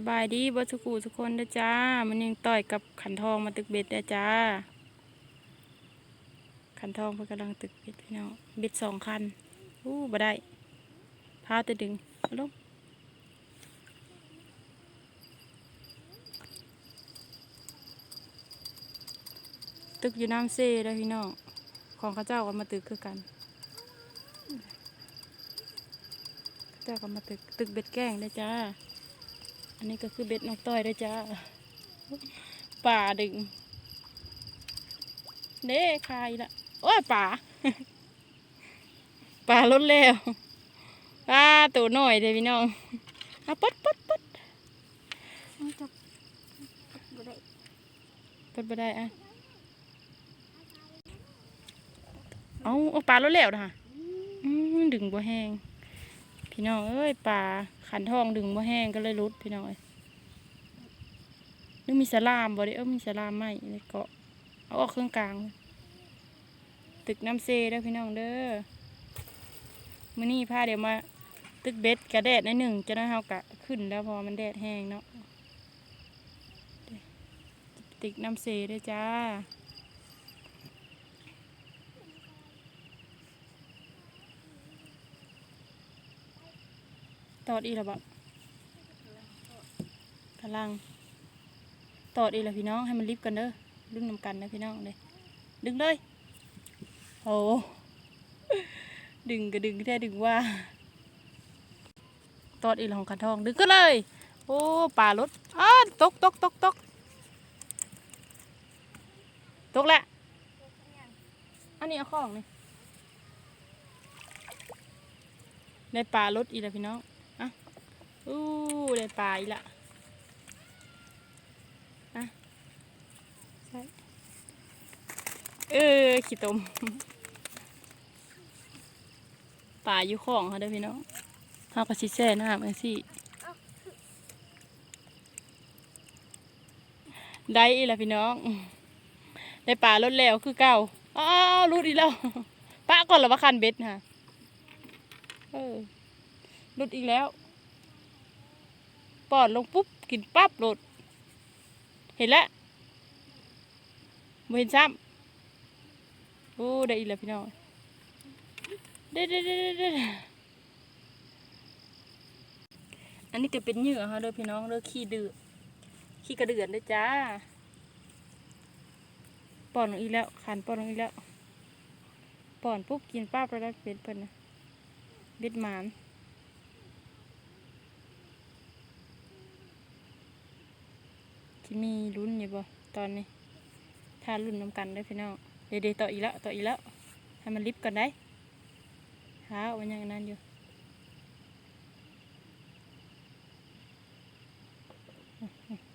สบายดีบ่สุกูทุกคนเด้อจ้า มันยังต่อยกับขันทองมาตึกเบ็ดเด้อจ้า ขันทองเพิ่นกำลังตึกเบ็ดพี่น้องเบ็ดสองคันอู้บ่ได้พาแต่ดึงลงตึกอยู่น้ำเซ่เด้อพี่น้องของข้าเจ้าก็มาตึกคือกันเจ้าก็มาตึกตึกเบ็ดแกล้งได้จ้า อันนี้ก็คือเบ็ดน้องต้อยได้จ้าป่าดึงเด้คายละโอ้ยป่าป่าลดแล้วป่าตัวน้อยเลยพี่น้องเอาปัดปัดปัดมันจะบ่ได้ปัดไปได้อะเอาเอาป่าลดแล้วนะอืมดึงบ่แห้ง พี่น้องเอ้ยป่าขันทองดึงบ่แห้งก็เลยรุดพี่น้องเอ้ยนึกมีสลามบ่ได้เออมีสลามไหมในเกาะเอาออกเครื่องกลาง ตึกน้ำเซเด้อพี่น้องเด้อมื้อนี้พาเดี๋ยวมา ตึกเบ็ดกระแดดในหนึ่งจะได้เฮากะขึ้นแล้วพอมันแดดแห้งเนาะตึกน้ำเซเด้อจ้า ตอดอีละบะกำลัง ตอดอีละพี่น้องให้มันรีบกันเด้อดึงนำกันนะพี่น้องเลยดึงเลยโอ้ดึงก็ดึงแท้ดึงว่า ตอดอีละของขันทอง ดึงก็เลย โอ้ป่ารถอ้าตกตกตกตกตกแหล้วอันนี้เอาของนี่ได้ปลารถอีละพี่น้อง อู้ได้ปลาอีละอะใช่เออขี้ตมปลาอยู่ของเขาเด้อพี่น้องเขาก็ชิแช่น้ำไอ้สิได้อีละพี่น้องได้ปลาลดแล้วคือเก่าอ้าวรุดอีกแล้วป้าก่อนหรือว่าคันเบ็ดค่ะเออลุดอีกแล้ว ปอดลงปุ๊บกินปั๊บหลด เห็นแล้วไม่เห็นซ้ำโอ้ได้อีกแล้วพี่น้องเด้เด้เด้เด้เด้อันนี้ก็เป็นเหยื่อฮะเด้อพี่น้องเด้อขี้เดือดขี้กระเดือนเด้อจ้าปอนลงอีกแล้วขันปอนลงอีกแล้วปอนปุ๊บกินปั๊บแล้วได้เป็ดเพิ่นนะเบ็ดหมาน ที่มีลุ้นอยู่บ่ตอนนี้ ถ้าลุ้นน้ำกันได้พี่น้องเดี๋ยวๆต่ออีกแล้วต่ออีกแล้วให้มันลิฟต์กันได้หาวันยังนั้นอยู่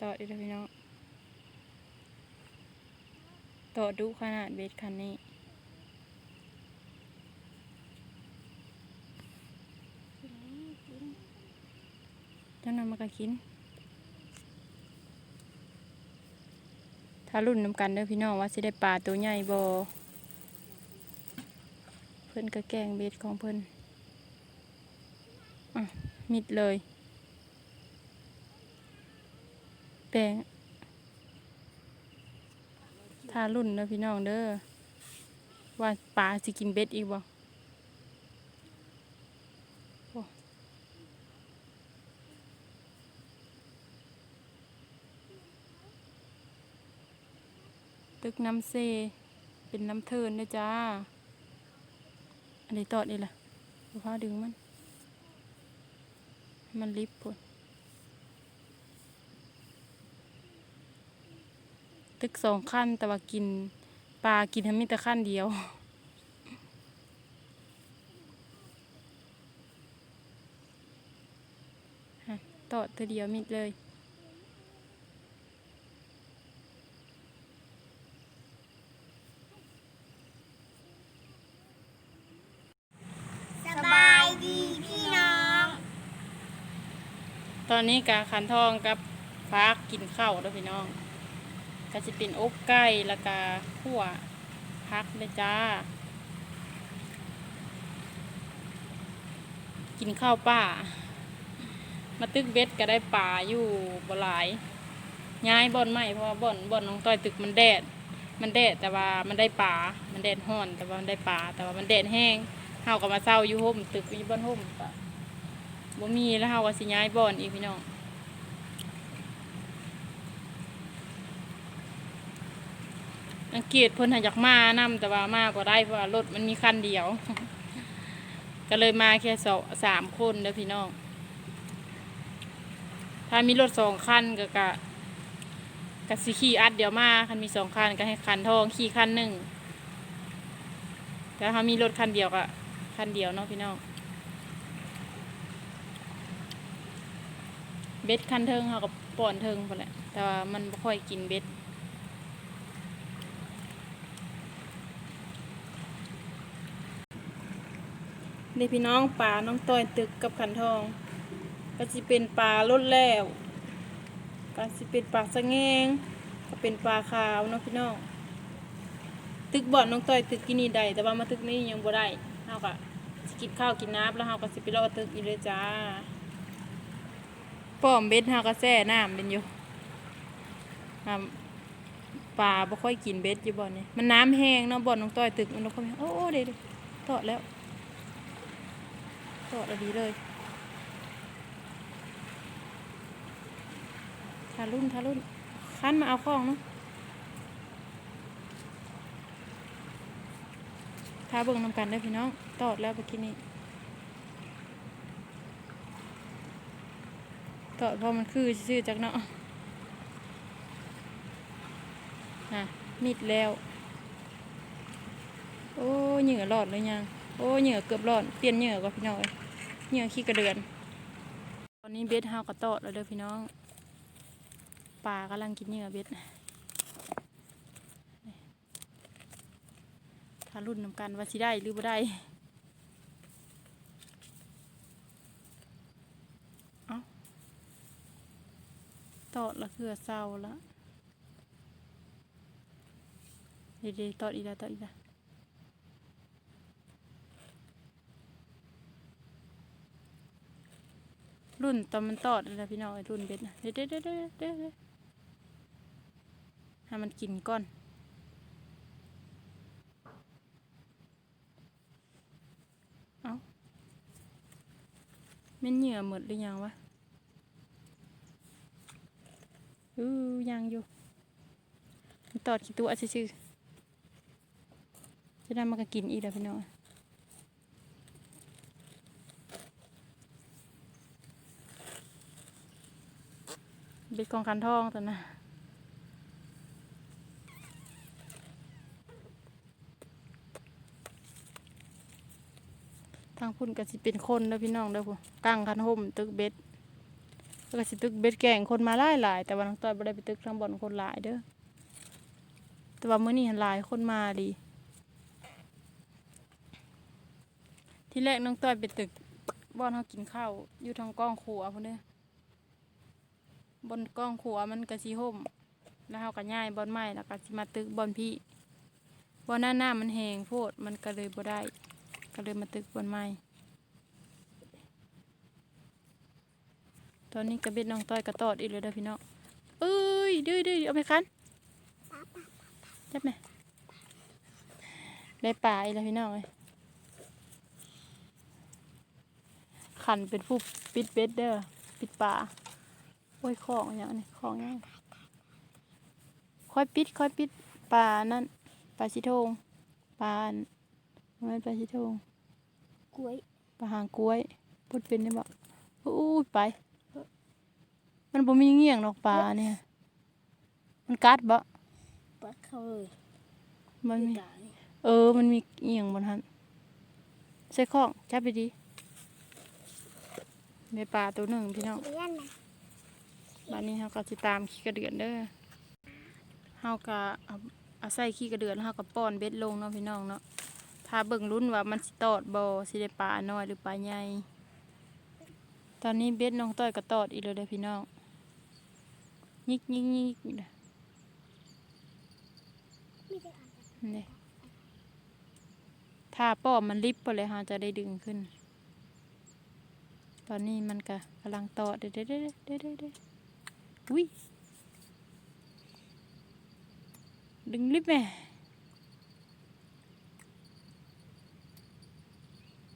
ต่ออีกแล้วพี่น้องต่อดูขนาดเบสคันนี้จ้านำมากะกิน ถ้ารุ่นน้ำกันเด้อพี่น้องว่าสิได้ปลาตัวใหญ่บ่เพิ่นก็แกงเบ็ดของเพิ่นอะมิดเลยแปลงถ้ารุ่นเด้อพี่น้องเด้อว่าปลาสิกินเบ็ดอีกบ่โอ้ ตึกน้ำเซ เป็นน้ำเทินนะจ้า อันนี้ตอดนี่แหละดูผ้าดึงมัน มันลิบพุ่นตึกสองขั้นแต่ว่ากินปลากินทั้งมีแต่ขั้นเดียวตอดตัวเดียวมิดเลย สบายดีพี่น้อง ตอนนี้กาขันทองกับฟ้ากกินข้าวแล้วพี่น้องก็จะเป็นอกไก่แล้วก็ขั่วพักเลยจ้า กินข้าวป่า มาตึกเบ็ดก็ได้ป่าอยู่บ่หลาย ย้ายบ่อนใหม่เพราะว่าบ่อนบ่อนน้องต้อยตึกมันแดด มันแดดแต่ว่ามันได้ป่า มันแดดห้อน แต่ว่ามันได้ป่าแต่ว่ามันแดดแห้งเฮาก็มาเศร้าอยู่ห่มตึกอยู่บ่อนห่มก็ บ่มีแล้วเฮาก็สิย้ายบ่อนอีกพี่น้องอังกฤษเพิ่นหาอยากมานํแต่ว่ามาบ่ได้เพราะว่ารถมันมีคันเดียว ก็เลยมาแค่สองสามคนเด้อพี่น้อง ถ้ามีรถสองคันก็กะกะสิขี่อัดเดี๋ยวมาคันมีสองคันก็ให้คันทองขี่คันหนึ่งแต่ถ้ามีรถคันเดียวก็คันเดียวเนาะพี่น้อง เบ็ดคันเทิงเขากับป่อนเทิงไปแหละ แต่ว่ามันไม่ค่อยกินเบ็ดนี่พี่น้องปลาน้องต้อยตึกกับขันทอง ก็สิเป็นปลาลดแล้วก็สิเป็นปลาสะแงงก็เป็นปลาขาวเนาะพี่น้องตึกบ่อนน้องต้อยตึกกินนี่ได้แต่ว่ามาตึกนี้ยังบ่ได้เฮาก็สิกินข้าวกินน้ำแล้วเฮาก็สิไปรอตึกอีเลยจ้า ป้อมเบ็ดเฮาก็แซ่น้ำเป็นอยู่อ่าปลาบ่ค่อยกินเบ็ดอยู่บ่อนนี่มันน้ำแห้งเนาะบ่อนน้องต้อยตึกมันบ่ค่อยโอ้โอ้เด้ๆทอดแล้วทอดดีเลยทารุ่นทารุ่นคันมาเอาของเนาะทาเบิ่งน้ำกันได้พี่น้อง ตอดแล้วเมื่อกี้นี้ ตอดเพอมันคือซื่อจากเนาะอะมิดแล้ว โอ้เหงื่อหลอดเลยยัง โอ้เหงื่อเกือบหลอดเปลี่ยนเหงื่อก่อนพี่น้องเอ้ยเหงื่อขี้กระเดือน ตอนนี้เบ็ดเฮากระตอดแล้วเด้อพี่น้องปลากำลังกินเหงื่อเบ็ดถ้ารุ่นนำกันว่าสิได้หรือบ่ได้ เอา ตอดละคือเศร้าละเดี๋ยวๆตอดอีกแล้วตอดอีกแล้วรุ่นตอนมันตอดเลยนะพี่น้องรุ่นเบ็ดนะเดี๋ยวเดี๋ยวเดี๋ยวเดี๋ยวเดี๋ยวให้มันกินก่อน เอาแมันเหงื่อหมดหรือยังวะ อือยังอยู่ตอดกี่ตัวซื่อๆจะได้มันก็กินอีกแล้วพี่น้องเบ็ดของคันทองตัวนะทางพุ่นก็สิเป็นคนเด้อพี่น้องเด้อพูกลางคันห่มตึกเบ็ด แล้วก็สิตึกเบ็ดแก่งคนมาหลายหลายแต่ว่าน้องต้อยบ่ได้ไปตึกทางบ่อนคนหลายเด้อแต่ว่ามื้อนี้เห็นหลายคนมาดีที่แรกน้องต้อยไปตึกบ่อนเฮากินข้าวอยู่ทางกล้องครัวพุ่นเด้อบนกล้องขัวมันกระสีห่มแล้วเขาก็ย่ายบ่อนไม้แล้วก็สิมาตึกบ่อนพี่บ่อนหน้าหน้ามันแหงโพดมันก็เลยบ่ได้ ก็เลยมาตึกบ่อนไม้ ตอนนี้กระเบ็ดน้องต้อยกระตอดอีกเลยเด้อพี่น้องเอ้ยดื้อดื้อเอาไปคันจับไหมได้ปลาอีกแล้วพี่น้องเลยขันเป็นผู้ปิดเบ็ดเด้อปิดปลาโอ้ยของอย่างนี้ของอย่างค่อยปิดค่อยปิดปลานั่นปลาชิโทงปลาอันไม่นปลาชิโทงกล้วยปลาหางกล้วยพูดเป็นได้บอกอู้ยไป มันบ่มีเงี้ยงดอกปลาเนี่ย มันกัดบ่ปัดเข้าเลยมันมีตายเออ มันมีเงี้ยงบนหันใส่ข้องจับไปดีในปลาตัวหนึ่งพี่น้องเลี้ยนนะบ้านนี้เขาก็สิตามขี้กระเดือนเด้อเฮาก็เอาเอาใส่ขี้กระเดือนแล้วเฮาก็ป้อนเบ็ดลงเนาะพี่น้องเนาะถ้าเบิ่งลุ้นว่ามันสิตอดบ่สิได้ปลาน้อยหรือปลาใหญ่ ตอนนี้เบ็ดน้องต้อยก็ตอดอีกแล้วเด้อพี่น้อง ยิกยิกยิกนี่แหละไม่ได้อ่านนี่ถ้าป้อมมันลิบไปเลยฮาจะได้ดึงขึ้น ตอนนี้มันก็กำลังต่อเด้เด้เด้เด้เด้เด้อุ้ยดึงลิบแม่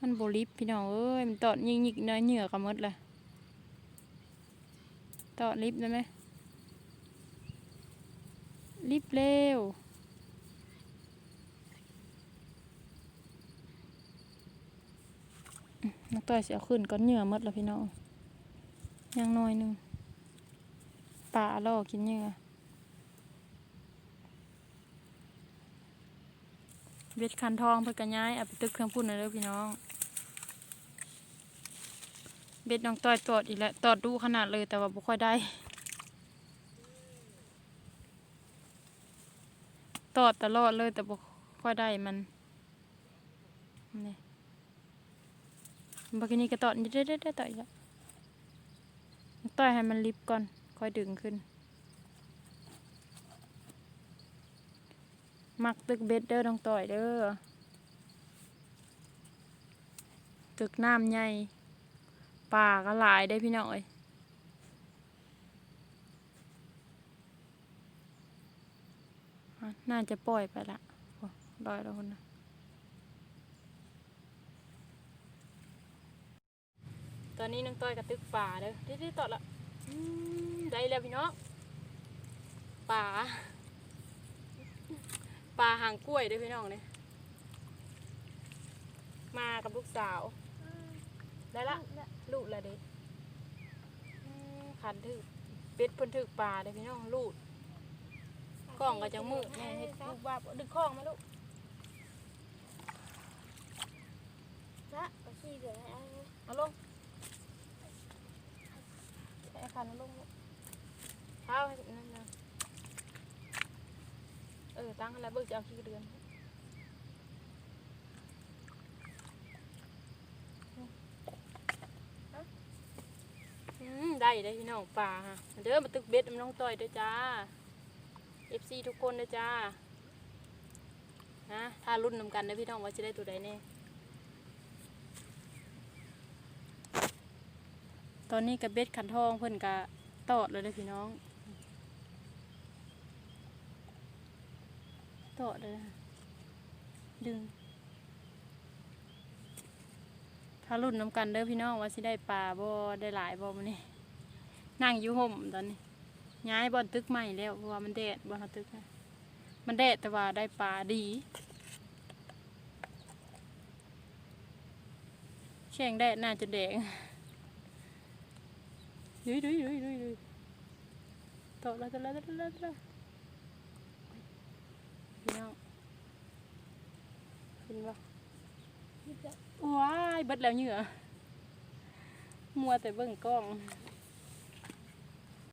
มันโบลิบพี่น้องเอ้ยมันตอดยิงยิกน้อยเหงื่อกับมดเลยตอดลิบได้ไหม ลิบเร็ว นักต่อยเสียขึ้นก้อนเหงื่อมดแล้วพี่น้องยังน้อยหนึงป่าล่อกินเหงื่อเบ็ดคันทองเพื่อกระย้ายเอาไปตึกเครื่องพุ่นเลยเด้อพี่น้องเบ็ดน้องต่อยตอดอีกแล้วตอดดูขนาดเลยแต่ว่าบ่ค่อยได้ ตอดตลอดเลยแต่บ่ค่อยได้มันนี่บักนี้ก็ตอดเด้อเด้อเด้อต่อยละต่อยให้มันลิบก่อน ค่อยดึงขึ้น มักตึกเบ็ดเด้อต้องต่อยเด้อตึกน้ำใหญ่ป่าก็หลายได้พี่น้องเอ้ยอะ น่าจะปล่อยไปละโอ้ลอยแล้วคนนะตอนนี้น้องต้อยกระตึกป่าเด้อเด้อๆต่อละได้แล้วพี่น้องป่าป่าหางกล้วยเด้อพี่น้องเนี่ยมากับลูกสาว ได้ละลูกละเด็กขันถึกเป็ดพิ่นถึกป่าเด้อพี่น้องลูก กล้องก็จังมืดแม่เฮ็ดลูกบ้าบ่ดึกข้องมาลูกละก็ขี้เดือดให้เอาเอาลงใส่ขันเอาลงลูกเท้าให้นั่นนะเออตั้งแล้วเบิกจะเอาขี้เดือนอืมได้ได้พี่น้องป่าฮะเด้อมาตึกเบ็ดน้ำน้องต่อยเด้อจ้า FC ทุกคนเด้อจ้านะถ้ารุ่นนำกันเด้อพี่น้องว่าจะได้ตัวใดแน่ตอนนี้กับเบ็ดขันทองเพิ่อนกะตอดเลยเด้อพี่น้องตอดเลยนะดึง ถ้ารุ่นน้ำกันเด้อพี่น้องว่าสิได้ปลาบ่ได้หลายบ่มันนี่นั่งอยู่ห่มตอนนี้ ย้ายบอนตึกใหม่แล้วเพราะว่ามันแดดบอนตึกนะมันแดดแต่ว่าได้ปลาดีแข่งแดดน่าจะแดงดุยดุยดุยดุยดุยตกแล้วตกแล้วตกแล้วตกแล้วพี่น้องเห็นบ่ว้ายเบิดแล้วเหงื่อมัวแต่เบิ่งกล้อง